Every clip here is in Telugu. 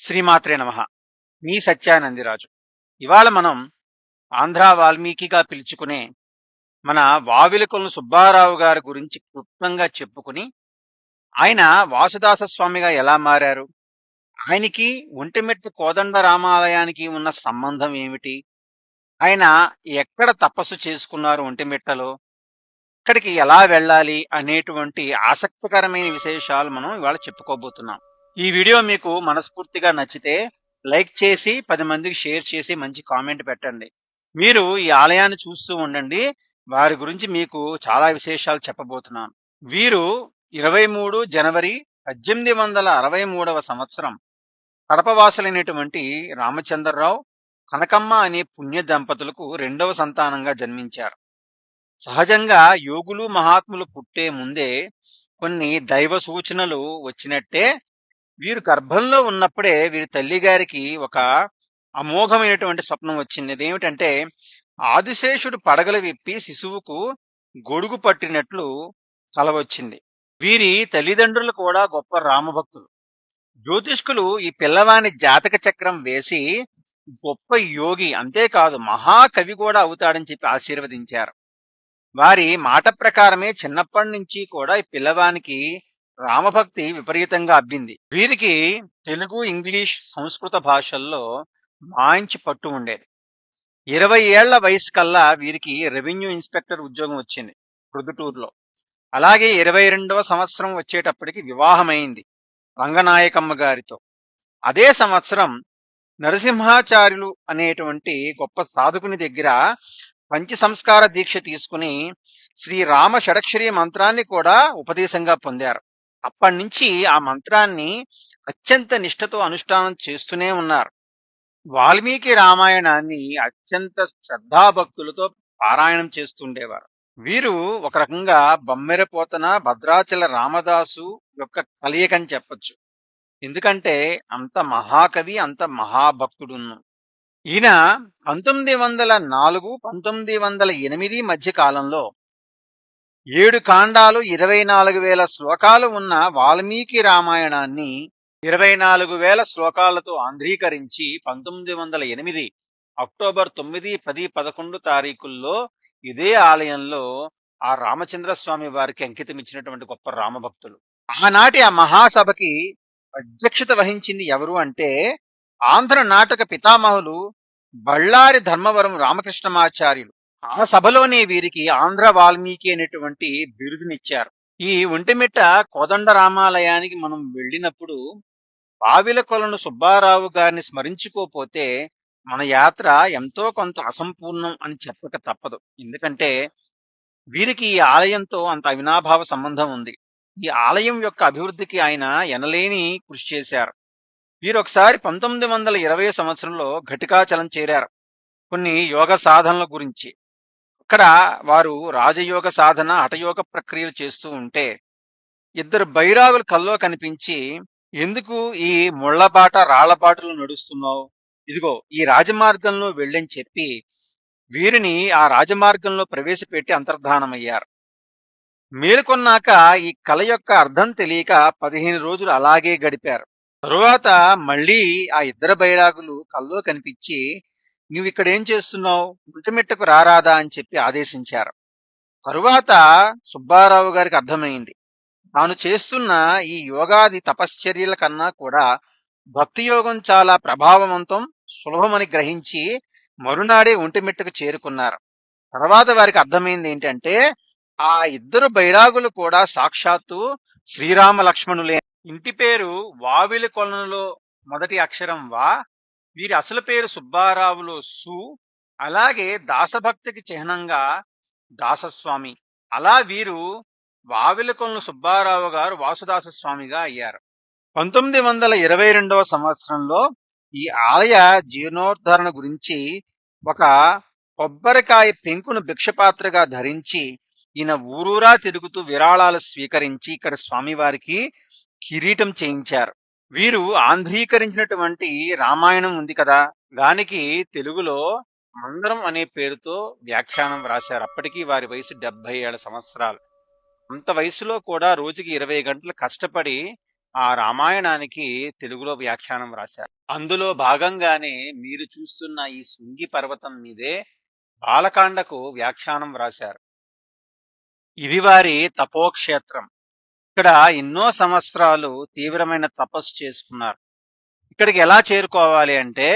శ్రీమాత్రే నమ. మీ సత్యానందిరాజు. ఇవాళ మనం ఆంధ్ర వాల్మీకిగా పిలుచుకునే మన వావిలకొలను సుబ్బారావు గారి గురించి క్లుప్తంగా చెప్పుకుని ఆయన వాసుదాస స్వామిగా ఎలా మారారు? ఆయనకి ఒంటిమెట్టు కోదండ రామాలయానికి ఉన్న సంబంధం ఏమిటి? ఆయన ఎక్కడ తపస్సు చేసుకున్నారు ఒంటిమిట్టలో? అక్కడికి ఎలా వెళ్ళాలి? అనేటువంటి ఆసక్తికరమైన విశేషాలు మనం ఇవాళ చెప్పుకోబోతున్నాం. ఈ వీడియో మీకు మనస్ఫూర్తిగా నచ్చితే లైక్ చేసి పది మందికి షేర్ చేసి మంచి కామెంట్ పెట్టండి. మీరు ఈ ఆలయాన్ని చూస్తూ ఉండండి. వారి గురించి మీకు చాలా విశేషాలు చెప్పబోతున్నాను. వీరు ఇరవై మూడు జనవరి పద్దెనిమిది వందల అరవై మూడవ సంవత్సరం. కడపవాసులైనటువంటి రామచంద్రరావు కనకమ్మ అనే పుణ్య దంపతులకు రెండవ సంతానంగా జన్మించారు. సహజంగా యోగులు మహాత్ములు పుట్టే ముందే కొన్ని దైవ సూచనలు వచ్చినట్టే వీరు గర్భంలో ఉన్నప్పుడే వీరి తల్లి గారికి ఒక అమోఘమైనటువంటి స్వప్నం వచ్చింది. అదేమిటంటే ఆదిశేషుడు పడగలు విప్పి శిశువుకు గొడుగు పట్టినట్లు కల వచ్చింది. వీరి తల్లిదండ్రులు కూడా గొప్ప రామభక్తులు. జ్యోతిష్కులు ఈ పిల్లవాని జాతక చక్రం వేసి గొప్ప యోగి అంతేకాదు మహాకవి కూడా అవుతాడని చెప్పి ఆశీర్వదించారు. వారి మాట ప్రకారమే చిన్నప్పటి నుంచి కూడా ఈ పిల్లవానికి రామభక్తి విపరీతంగా అబ్బింది. వీరికి తెలుగు ఇంగ్లీష్ సంస్కృత భాషల్లో మాంచి పట్టు ఉండేది. ఇరవై ఏళ్ళ వయసు కల్లా వీరికి రెవెన్యూ ఇన్స్పెక్టర్ ఉద్యోగం వచ్చింది ప్రొద్దుటూరులో అలాగే ఇరవై రెండవ సంవత్సరం వచ్చేటప్పటికి వివాహమైంది రంగనాయకమ్మ గారితో. అదే సంవత్సరం నరసింహాచార్యులు అనేటువంటి గొప్ప సాధకుని దగ్గర పంచ సంస్కార దీక్ష తీసుకుని శ్రీ రామ షడక్షరి మంత్రాన్ని కూడా ఉపదేశంగా పొందారు. అప్పటి నుంచి ఆ మంత్రాన్ని అత్యంత నిష్ఠతో అనుష్ఠానం చేస్తూనే ఉన్నారు. వాల్మీకి రామాయణాన్ని అత్యంత శ్రద్ధాభక్తులతో పారాయణం చేస్తుండేవారు. వీరు ఒక రకంగా బమ్మెరపోతన భద్రాచల రామదాసు యొక్క కలయికని చెప్పొచ్చు. ఎందుకంటే అంత మహాకవి అంత మహాభక్తుడును ఈయన పంతొమ్మిది వందల నాలుగు పంతొమ్మిది వందల ఎనిమిది మధ్య కాలంలో ఏడు కాండాలు ఇరవై నాలుగు వేల శ్లోకాలు ఉన్న వాల్మీకి రామాయణాన్ని ఇరవై నాలుగు వేల శ్లోకాలతో ఆంధ్రీకరించి పంతొమ్మిది వందల ఎనిమిది అక్టోబర్ తొమ్మిది పది పదకొండు తారీఖుల్లో ఇదే ఆలయంలో ఆ రామచంద్ర స్వామి వారికి అంకితం ఇచ్చినటువంటి గొప్ప రామభక్తులు. ఆనాటి ఆ మహాసభకి అధ్యక్షత వహించింది ఎవరు అంటే ఆంధ్ర నాటక పితామహులు బళ్ళారి ధర్మవరం రామకృష్ణమాచార్యులు. ఆ సభలోనే వీరికి ఆంధ్ర వాల్మీకి అనేటువంటి బిరుదునిచ్చారు. ఈ ఒంటిమిట్ట కోదండ రామాలయానికి మనం వెళ్ళినప్పుడు బావిల కొలను సుబ్బారావు గారిని స్మరించుకోపోతే మన యాత్ర ఎంతో కొంత అసంపూర్ణం అని చెప్పక తప్పదు. ఎందుకంటే వీరికి ఈ ఆలయంతో అంత అవినాభావ సంబంధం ఉంది. ఈ ఆలయం యొక్క అభివృద్ధికి ఆయన ఎనలేని కృషి చేశారు. వీరు ఒకసారి పంతొమ్మిది వందల ఇరవై సంవత్సరంలో ఘటికాచలం చేరారు. కొన్ని యోగ సాధనల గురించి అక్కడ వారు రాజయోగ సాధన హఠయోగ ప్రక్రియలు చేస్తూ ఉంటే ఇద్దరు బైరాగులు కల్లో కనిపించి ఎందుకు ఈ ముళ్ళబాట రాళ్ళబాటలు నడుస్తున్నావు? ఇదిగో ఈ రాజమార్గంలో వెళ్ళని చెప్పి వీరిని ఆ రాజమార్గంలో ప్రవేశపెట్టి అంతర్ధానమయ్యారు. మేలుకొన్నాక ఈ కళ యొక్క అర్థం తెలియక పదిహేను రోజులు అలాగే గడిపారు. తరువాత మళ్ళీ ఆ ఇద్దరు బైరాగులు కల్లో కనిపించి నువ్వు ఇక్కడ ఏం చేస్తున్నావు? గుంటమిట్టకు రారాదా అని చెప్పి ఆదేశించారు. తరువాత సుబ్బారావు గారికి అర్థమైంది. తాను చేస్తున్న ఈ యోగాది తపశ్చర్యల కన్నా కూడా భక్తి యోగం చాలా ప్రభావవంతం సులభమని గ్రహించి మరునాడే ఒంటిమిట్టకు చేరుకున్నారు. తర్వాత వారికి అర్థమైంది ఏంటంటే ఆ ఇద్దరు బైరాగులు కూడా సాక్షాత్తు శ్రీరామ లక్ష్మణులే ఇంటి పేరు వావిలి కొలనులో మొదటి అక్షరం వా వీరి అసలు పేరు సుబ్బారావులో సు అలాగే దాసభక్తికి చిహ్నంగా దాసస్వామి. అలా వీరు వావిలకొలను సుబ్బారావు గారు వాసుదాస స్వామిగా అయ్యారు. పంతొమ్మిది వందల ఇరవై రెండవ సంవత్సరంలో ఈ ఆలయ జీర్ణోద్ధరణ గురించి ఒక కొబ్బరికాయ పెంకును భిక్షపాత్రగా ధరించి ఈయన ఊరూరా తిరుగుతూ విరాళాలు స్వీకరించి ఇక్కడ స్వామివారికి కిరీటం చేయించారు. వీరు ఆంధ్రీకరించినటువంటి రామాయణం ఉంది కదా దానికి తెలుగులో మందరం అనే పేరుతో వ్యాఖ్యానం రాశారు. అప్పటికి వారి వయసు డెబ్బై ఏడు సంవత్సరాలు. అంత వయసులో కూడా రోజుకి ఇరవై గంటలు కష్టపడి ఆ రామాయణానికి తెలుగులో వ్యాఖ్యానం రాశారు. అందులో భాగంగానే మీరు చూస్తున్న ఈ శృంగి పర్వతం మీదే బాలకాండకు వ్యాఖ్యానం రాశారు. ఇది వారి తపోక్షేత్రం. ఇక్కడ ఎన్నో సంవత్సరాలు తీవ్రమైన తపస్సు చేసుకున్నారు. ఇక్కడికి ఎలా చేరుకోవాలి అంటే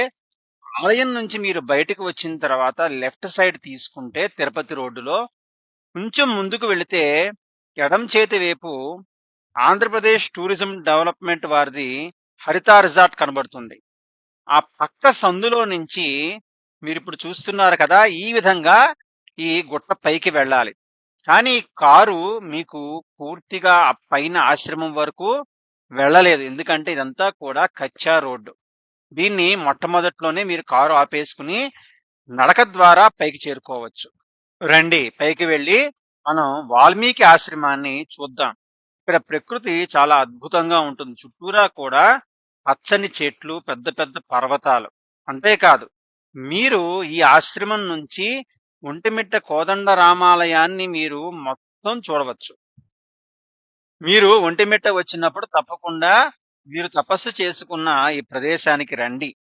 ఆలయం నుంచి మీరు బయటకు వచ్చిన తర్వాత లెఫ్ట్ సైడ్ తీసుకుంటే తిరుపతి రోడ్డులో కొంచెం ముందుకు వెళితే ఎడం చేతి వైపు ఆంధ్రప్రదేశ్ టూరిజం డెవలప్మెంట్ వారిది హరిత రిజార్ట్ కనబడుతుంది. ఆ పక్క సందులో నుంచి మీరు ఇప్పుడు చూస్తున్నారు కదా ఈ విధంగా ఈ గుట్ట పైకి వెళ్ళాలి. కానీ కారు మీకు పూర్తిగా ఆ పైన ఆశ్రమం వరకు వెళ్ళలేదు. ఎందుకంటే ఇదంతా కూడా కచ్చా రోడ్డు. దీన్ని మొట్టమొదట్లోనే మీరు కారు ఆపేసుకుని నడక ద్వారా పైకి చేరుకోవచ్చు. రండి పైకి వెళ్ళి మనం వాల్మీకి ఆశ్రమాన్ని చూద్దాం. ఇక్కడ ప్రకృతి చాలా అద్భుతంగా ఉంటుంది. చుట్టూరా కూడా పచ్చని చెట్లు పెద్ద పెద్ద పర్వతాలు. అంతేకాదు మీరు ఈ ఆశ్రమం నుంచి ఒంటిమిట్ట కోదండ రామాలయాన్ని మీరు మొత్తం చూడవచ్చు. మీరు ఒంటిమిట్ట వచ్చినప్పుడు తప్పకుండా మీరు తపస్సు చేసుకున్న ఈ ప్రదేశానికి రండి.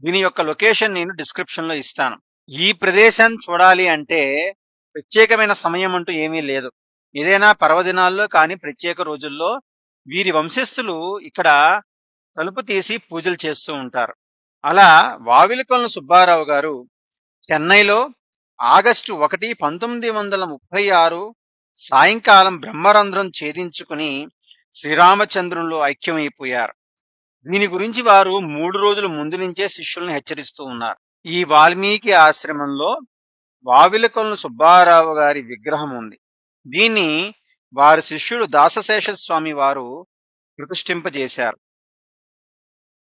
దీని యొక్క లొకేషన్ నేను డిస్క్రిప్షన్లో ఇస్తాను. ఈ ప్రదేశాన్ని చూడాలి అంటే ప్రత్యేకమైన సమయం అంటూ ఏమీ లేదు. ఏదైనా పర్వదినాల్లో కానీ ప్రత్యేక రోజుల్లో వీరి వంశస్థులు ఇక్కడ తలుపు తీసి పూజలు చేస్తూ ఉంటారు. అలా వావిలకొలను సుబ్బారావు గారు చెన్నైలో ఆగస్టు ఒకటి పంతొమ్మిది వందల ముప్పై ఆరు సాయంకాలం బ్రహ్మరంధ్రం ఛేదించుకుని శ్రీరామచంద్రుల్లో ఐక్యమైపోయారు. దీని గురించి వారు మూడు రోజుల ముందు నుంచే శిష్యులను హెచ్చరిస్తూ ఉన్నారు. ఈ వాల్మీకి ఆశ్రమంలో వావిలకొలను సుబ్బారావు గారి విగ్రహం ఉంది. దీన్ని వారి శిష్యుడు దాసశేష స్వామి వారు ప్రతిష్ఠింపజేశారు.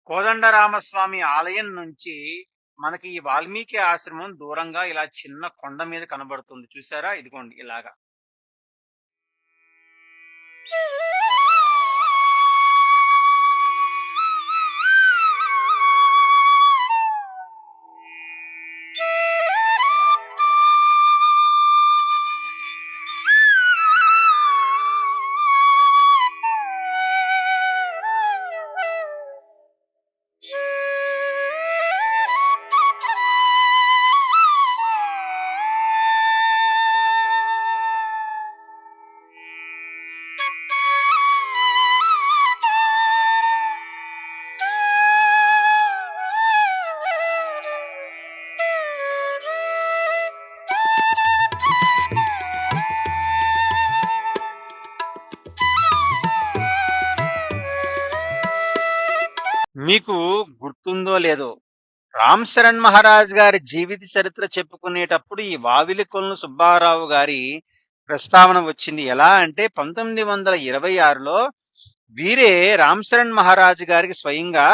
కోదండరామస్వామి ఆలయం నుంచి మనకి ఈ వాల్మీకి ఆశ్రమం దూరంగా ఇలా చిన్న కొండ మీద కనబడుతుంది. చూసారా? ఇదిగోండి ఇలాగా. మీకు గుర్తుందో లేదో రామ్ శరణ్ మహారాజ్ గారి జీవిత చరిత్ర చెప్పుకునేటప్పుడు ఈ వావిలి కొలను సుబ్బారావు గారి ప్రస్తావన వచ్చింది. ఎలా అంటే పంతొమ్మిది వందల ఇరవై ఆరులో వీరే రామ్ చరణ్ మహారాజ్ గారికి స్వయంగా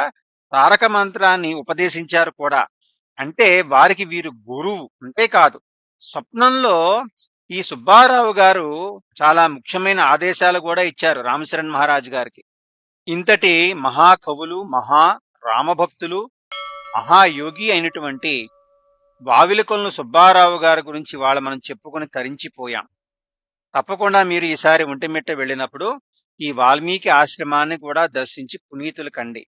తారక మంత్రాన్ని ఉపదేశించారు కూడా. అంటే వారికి వీరు గురువు అంతేకాదు స్వప్నంలో ఈ సుబ్బారావు గారు చాలా ముఖ్యమైన ఆదేశాలు కూడా ఇచ్చారు రామచరణ్ మహారాజ్ గారికి. ఇంతటి మహాకవులు మహా రామభక్తులు మహాయోగి అయినటువంటి వావిలకొలను సుబ్బారావు గారి గురించి వాళ్ళు మనం చెప్పుకొని తరించిపోయాం. తప్పకుండా మీరు ఈసారి ఒంటిమిట్ట వెళ్ళినప్పుడు ఈ వాల్మీకి ఆశ్రమాన్ని కూడా దర్శించి పునీతులు కండి.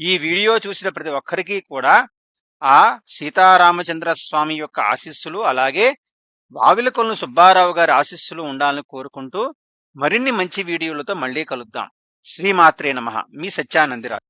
ఈ వీడియో చూసిన ప్రతి ఒక్కరికి కూడా ఆ సీతారామచంద్ర స్వామి యొక్క ఆశీస్సులు అలాగే వావిలకొలను సుబ్బారావు గారి ఆశీస్సులు ఉండాలని కోరుకుంటూ మరిన్ని మంచి వీడియోలతో మళ్ళీ కలుద్దాం. శ్రీమాత్రే నమ. మీ సత్యానందిరాజ్.